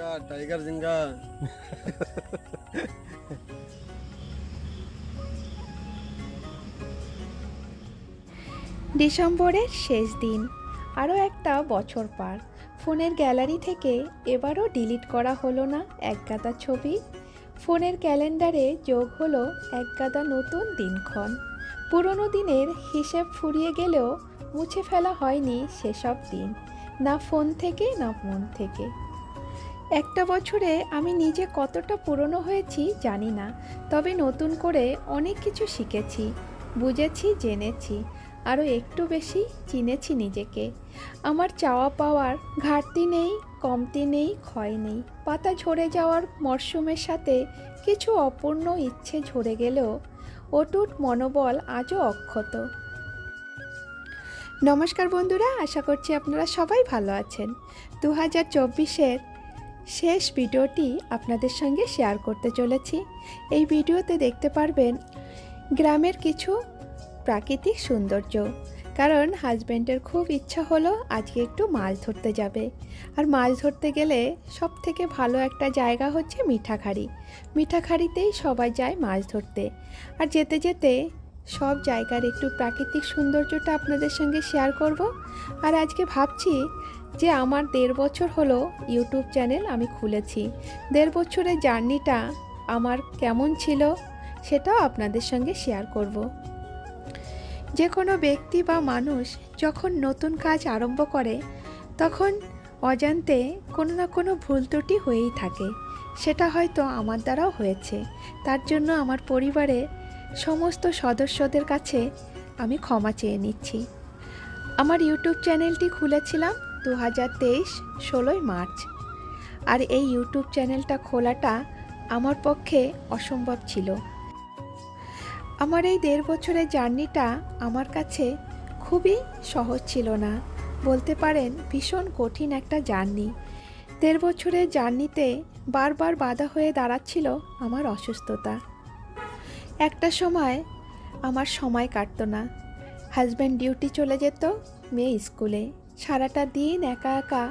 জিঙ্গা tiger জিঙ্গা ডিসেম্বরের শেষ দিন। আরও একটা বছর পার। ফোনের গ্যালারি থেকে এবারও ডিলিট করা হলো না এক গাদা ছবি। ফোনের ক্যালেন্ডারে যোগ হলো এক গাদা নতুন দিনক্ষণ। পুরনো দিনের হিসেব ফুরিয়ে গেলেও মুছে ফেলা হয়নি সেসব দিন। না ফোন থেকে, না মন থেকে। একটা বছরে আমি নিজে কতটা পুরনো হয়েছি জানি না, তবে নতুন করে অনেক কিছু শিখেছি, বুঝেছি, জেনেছি, আরও একটু বেশি চিনেছি নিজেকে। আমার চাওয়া পাওয়ার ঘাটতি নেই, কমতি নেই, ক্ষয় নেই। পাতা ঝরে যাওয়ার মরশুমের সাথে কিছু অপূর্ণ ইচ্ছে ঝরে গেলেও অটুট মনোবল আজও অক্ষত। নমস্কার বন্ধুরা, আশা করছি আপনারা সবাই ভালো আছেন। দু হাজার চব্বিশের শেষ ভিডিওটি আপনাদের সঙ্গে শেয়ার করতে চলেছি। এই ভিডিওতে দেখতে পারবেন গ্রামের কিছু প্রাকৃতিক সৌন্দর্য। কারণ হাজব্যান্ডের খুব ইচ্ছা হলো আজকে একটু মাছ ধরতে যাবে। আর মাছ ধরতে গেলে সব থেকে ভালো একটা জায়গা হচ্ছে মিঠাখাড়ি। মিঠাখাড়িতেই সবাই যায় মাছ ধরতে। আর যেতে যেতে সব জায়গার একটু প্রাকৃতিক সৌন্দর্যটা আপনাদের সঙ্গে শেয়ার করব। আর আজকে ভাবছি যে আমার দেড় বছর হলো ইউটিউব চ্যানেল আমি খুলেছি। দেড় বছরের জার্নিটা আমার কেমন ছিল সেটাও আপনাদের সঙ্গে শেয়ার করব। যে কোনো ব্যক্তি বা মানুষ যখন নতুন কাজ আরম্ভ করে, তখন অজান্তে কোনো না কোনো ভুল ত্রুটি হয়েই থাকে। সেটা হয়তো আমার দ্বারাও হয়েছে। তার জন্য আমার পরিবারের সমস্ত সদস্যদের কাছে আমি ক্ষমা চেয়ে নিচ্ছি। আমার ইউটিউব চ্যানেলটি খুলেছিলাম দু হাজার তেইশ, ষোলোই মার্চ। আর এই ইউটিউব চ্যানেলটা খোলাটা আমার পক্ষে অসম্ভব ছিল। আমার এই দেড় বছরের জার্নিটা আমার কাছে খুবই সহজ ছিল না। বলতে পারেন, ভীষণ কঠিন একটা জার্নি। দেড় বছরের জার্নিতে বারবার বাধা হয়ে দাঁড়াচ্ছিল আমার অসুস্থতা। একটা সময় আমার সময় কাটতো না। হাজব্যান্ড ডিউটি চলে যেত, মেয়ে স্কুলে। সারাটা দিন একা একা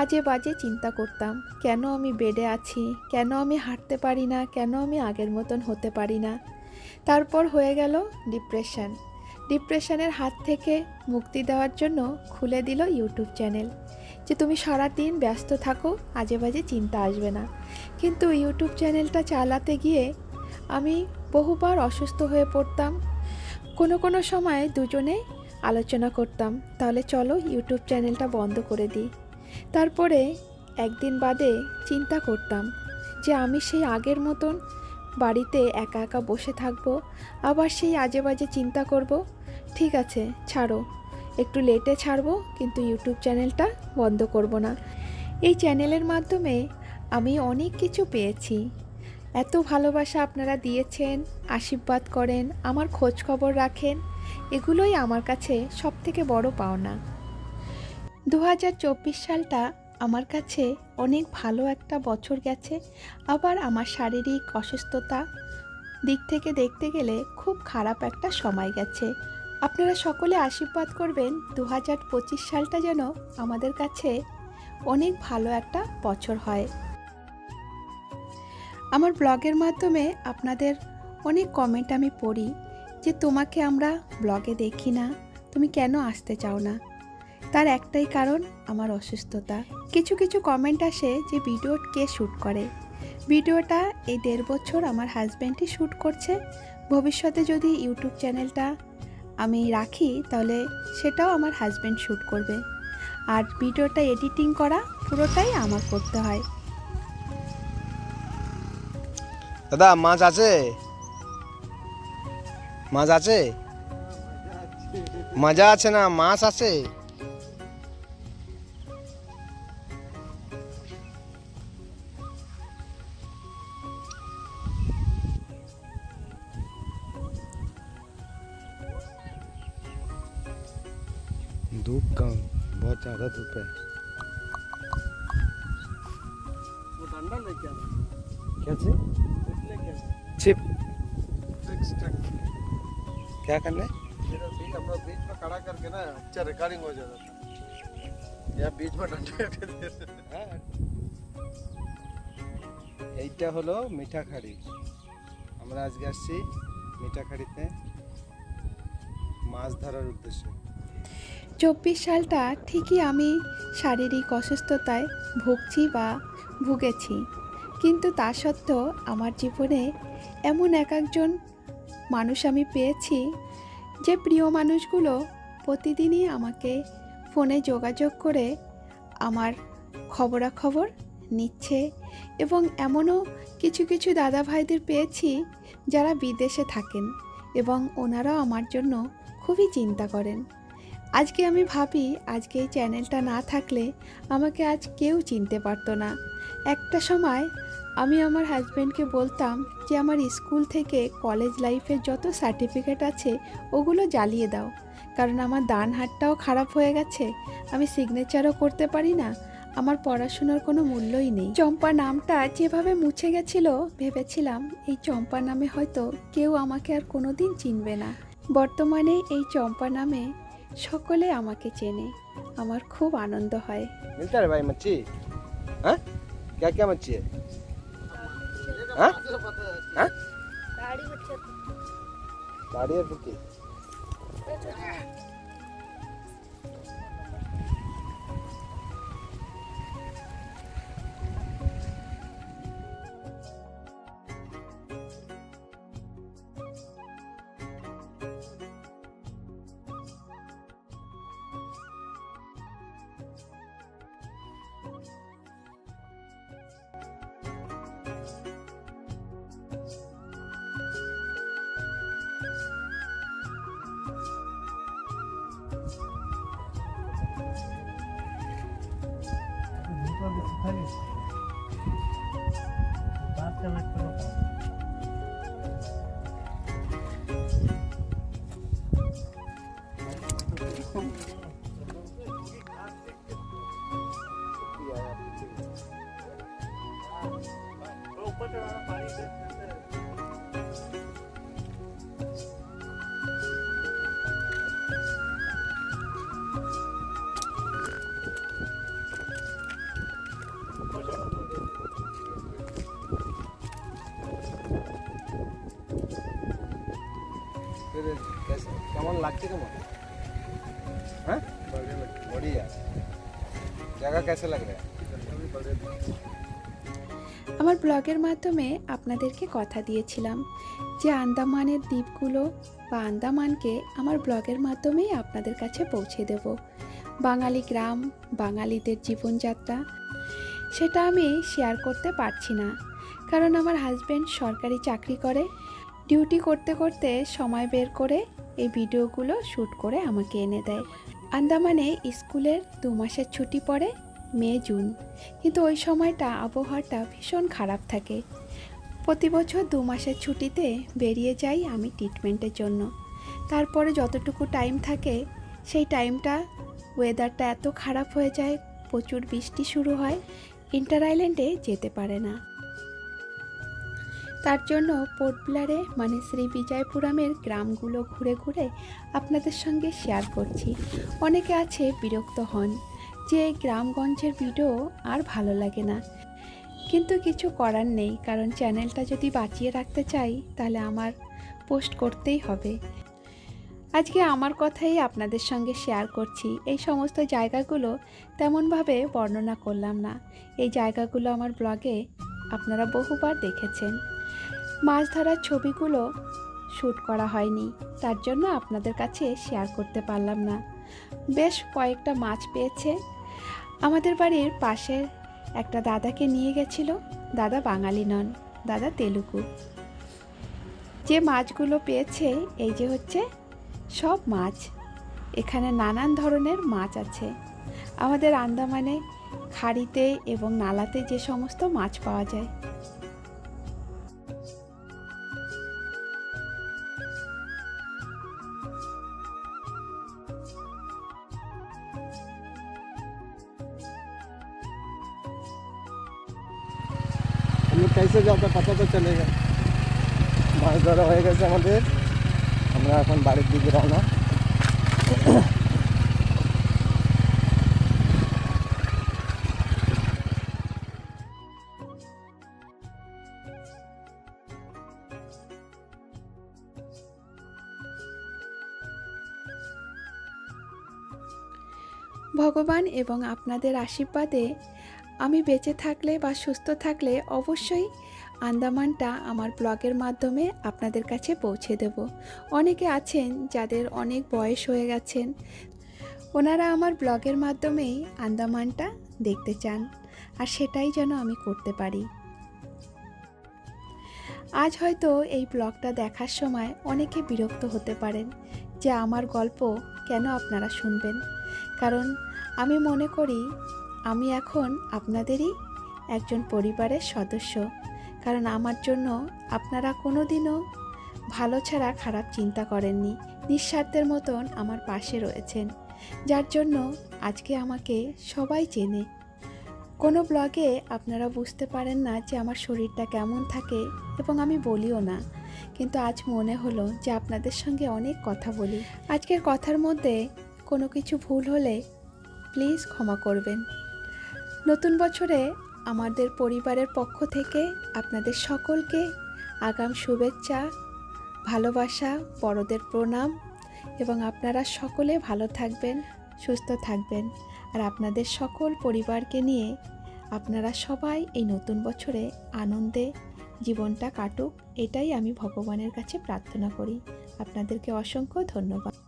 আজে বাজে চিন্তা করতাম, কেন আমি বেডে আছি, কেন আমি হাঁটতে পারি না, কেন আমি আগের মতন হতে পারি না। তারপর হয়ে গেল ডিপ্রেশন ডিপ্রেশনের হাত থেকে মুক্তি দেওয়ার জন্য খুলে দিল ইউটিউব চ্যানেল যে তুমি সারা দিন ব্যস্ত থাকো, আজে বাজে চিন্তা আসবে না। কিন্তু ইউটিউব চ্যানেলটা চালাতে গিয়ে আমি বহুবার অসুস্থ হয়ে পড়তাম। কোনো কোনো সময় দুজনে আলোচনা করতাম, তাহলে চলো ইউটিউব চ্যানেলটা বন্ধ করে দিই। তারপরে একদিন বাদে চিন্তা করতাম যে আমি সেই আগের মতন বাড়িতে একা একা বসে থাকব, আবার সেই আজে বাজে চিন্তা করব, ঠিক আছে, ছাড়ো, একটু লেটে ছাড়বো, কিন্তু ইউটিউব চ্যানেলটা বন্ধ করব না। এই চ্যানেলের মাধ্যমে আমি অনেক কিছু পেয়েছি। এত ভালোবাসা আপনারা দিয়েছেন, আশীর্বাদ করেন, আমার খোঁজ খবর রাখেন, এগুলোই আমার কাছে সব থেকে বড় পাওনা। দু হাজার চব্বিশ সালটা আমার কাছে অনেক ভালো একটা বছর গেছে, আবার আমার শারীরিক অসুস্থতা দিক থেকে দেখতে গেলে খুব খারাপ একটা সময় গেছে। আপনারা সকলে আশীর্বাদ করবেন দু হাজার পঁচিশ সালটা যেন আমাদের কাছে অনেক ভালো একটা বছর হয়। আমার ব্লগের মাধ্যমে আপনাদের অনেক কমেন্ট আমি পড়ি যে তোমাকে আমরা ব্লগে দেখি না, তুমি কেন আসতে চাও না? তার একটাই কারণ আমার অসুস্থতা। কিছু কিছু কমেন্ট আসে যে ভিডিও কে শ্যুট করে। ভিডিওটা এই দেড় বছর আমার হাজব্যান্ডই শ্যুট করছে। ভবিষ্যতে যদি ইউটিউব চ্যানেলটা আমি রাখি, তাহলে সেটাও আমার হাজব্যান্ড শ্যুট করবে। আর ভিডিওটা এডিটিং করা পুরোটাই আমার করতে হয়। দাদা মাছ আছে মাছ আছে মজা আছে না মাছ আছে धूप कम बहुत ज़्यादा धूप है वो डंडा लेके आना क्या चीज उसने क्या छिप ट्रिक्स ट्रिक क्या करना है मेरा बीच हम लोग बीच में खड़ा करके ना अच्छा रिकॉर्डिंग हो जाता था या बीच में डंडा करके दे এইটা হলো মিঠাখাড়ি আমরা আজকে আসছি মিঠাখাড়িতে মাছ ধরার উদ্দেশ্যে চব্বিশ সালটা ঠিকই আমি শারীরিক অসুস্থতায় ভুগছি বা ভুগেছি কিন্তু তা সত্ত্বেও আমার জীবনে এমন এক একজন মানুষ আমি পেয়েছি যে প্রিয় মানুষগুলো প্রতিদিনই আমাকে ফোনে যোগাযোগ করে আমার খবরাখবর নিচ্ছে এবং এমনও কিছু কিছু দাদা ভাইদের পেয়েছি যারা বিদেশে থাকেন এবং ওনারাও আমার জন্য খুবই চিন্তা করেন। আজকে আমি ভাবি, আজকে এই চ্যানেলটা না থাকলে আমাকে আজ কেউ চিনতে পারতো না। একটা সময় আমি আমার হাজব্যান্ডকে বলতাম যে, আমার স্কুল থেকে কলেজ লাইফের যত সার্টিফিকেট আছে, ওগুলো জ্বালিয়ে দাও। কারণ আমার দান হাতটাও খারাপ হয়ে গেছে। আমি সিগনেচারও করতে পারি না। আমার পড়াশোনার কোনো মূল্যই নেই। চম্পা নামটা যেভাবে মুছে গেছিল, ভেবেছিলাম এই চম্পা নামে হয়তো কেউ আমাকে আর কোনো দিন চিনবে না। বর্তমানে এই চম্পা নামে সকলে আমাকে চেনে। আমার খুব আনন্দ হয়। ভাই হ্যাঁ? কে কে हाँ? दाढ़ी और কেমন লাগছে আমার ব্লগের মাধ্যমে আপনাদেরকে কথা দিয়েছিলাম যে আন্দামানের দ্বীপগুলো বা আন্দামানকে আমার ব্লগের মাধ্যমেই আপনাদের কাছে পৌঁছে দেব। বাঙালি গ্রাম, বাঙালিদের জীবনযাত্রা, সেটা আমি শেয়ার করতে পারছি না। কারণ আমার হাজব্যান্ড সরকারি চাকরি করে ডিউটি করতে করতে সময় বের করে এই ভিডিওগুলো শ্যুট করে আমাকে এনে দেয়। আন্দামানে স্কুলের দু মাসের ছুটি পড়ে মে, জুন। কিন্তু ওই সময়টা আবহাওয়াটা ভীষণ খারাপ থাকে। প্রতি বছর দু মাসের ছুটিতে বেরিয়ে যাই আমি ট্রিটমেন্টের জন্য। তারপরে যতটুকু টাইম থাকে, সেই টাইমটা ওয়েদারটা এত খারাপ হয়ে যায়, প্রচুর বৃষ্টি শুরু হয় ইন্টার আইল্যান্ডে যেতে পারে না। তার জন্য পোর্ট ব্লারে মানে শ্রী বিজয়পুরামের গ্রামগুলো ঘুরে ঘুরে আপনাদের সঙ্গে শেয়ার করছি। অনেকে আছে বিরক্ত হন যে গ্রামগঞ্জের ভিডিও আর ভালো লাগে না। কিন্তু কিছু করার নেই, কারণ চ্যানেলটা যদি বাঁচিয়ে রাখতে চাই, তাহলে আমার পোস্ট করতেই হবে। আজকে আমার কথাই আপনাদের সঙ্গে শেয়ার করছি। এই সমস্ত জায়গাগুলো তেমনভাবে বর্ণনা করলাম না। এই জায়গাগুলো আমার ব্লগে আপনারা বহুবার দেখেছেন। মাছ ধরার ছবিগুলো শ্যুট করা হয়নি, তার জন্য আপনাদের কাছে শেয়ার করতে পারলাম না। বেশ কয়েকটা মাছ পেয়েছে। আমাদের বাড়ির পাশের একটা দাদাকে নিয়ে গেছিল। দাদা বাঙালি নন, দাদা তেলুগু। যে মাছগুলো পেয়েছে, এই যে হচ্ছে সব মাছ। এখানে নানান ধরনের মাছ আছে। আমাদের আন্দামানে খাড়িতে এবং নালাতে যে সমস্ত মাছ পাওয়া যায় हम लोग कैसे जाते पता तो चलेगा মাছ ধরা হয়ে গেছে আমাদের আমরা এখন বাড়ির দিকে রওনা ভগবান এবং আপনাদের আশীর্বাদে আমি বেঁচে থাকলে বা সুস্থ থাকলে অবশ্যই আন্দামানটা আমার ব্লগের মাধ্যমে আপনাদের কাছে পৌঁছে দেব। অনেকে আছেন যাদের অনেক বয়স হয়ে গেছেন। ওনারা আমার ব্লগের মাধ্যমেই আন্দামানটা দেখতে চান, আর সেটাই যেন আমি করতে পারি। আজ হয়তো এই ব্লগটা দেখার সময় অনেকে বিরক্ত হতে পারেন যে আমার গল্প কেন আপনারা শুনবেন। কারণ আমি মনে করি আমি এখন আপনাদেরই একজন পরিবারের সদস্য। কারণ আমার জন্য আপনারা কোনো দিনও ভালো ছাড়া খারাপ চিন্তা করেননি। নিঃস্বার্থের মতন আমার পাশে রয়েছেন। যার জন্য আজকে আমাকে সবাই চেনে। কোনো ব্লগে আপনারা বুঝতে পারেন না যে আমার শরীরটা কেমন থাকে এবং আমি বলিও না। কিন্তু আজ মনে হলো যে আপনাদের সঙ্গে অনেক কথা বলি। আজকের কথার মধ্যে কোনো কিছু ভুল হলে প্লিজ ক্ষমা করবেন। নতুন বছরে আমাদের পরিবারের পক্ষ থেকে আপনাদের সকলকে আগাম শুভেচ্ছা, ভালোবাসা, বড়দের প্রণাম এবং আপনারা সকলে ভালো থাকবেন, সুস্থ থাকবেন। আর আপনাদের সকল পরিবারকে নিয়ে আপনারা সবাই এই নতুন বছরে আনন্দে জীবনটা কাটুক, এটাই আমি ভগবানের কাছে প্রার্থনা করি। আপনাদেরকে অসংখ্য ধন্যবাদ।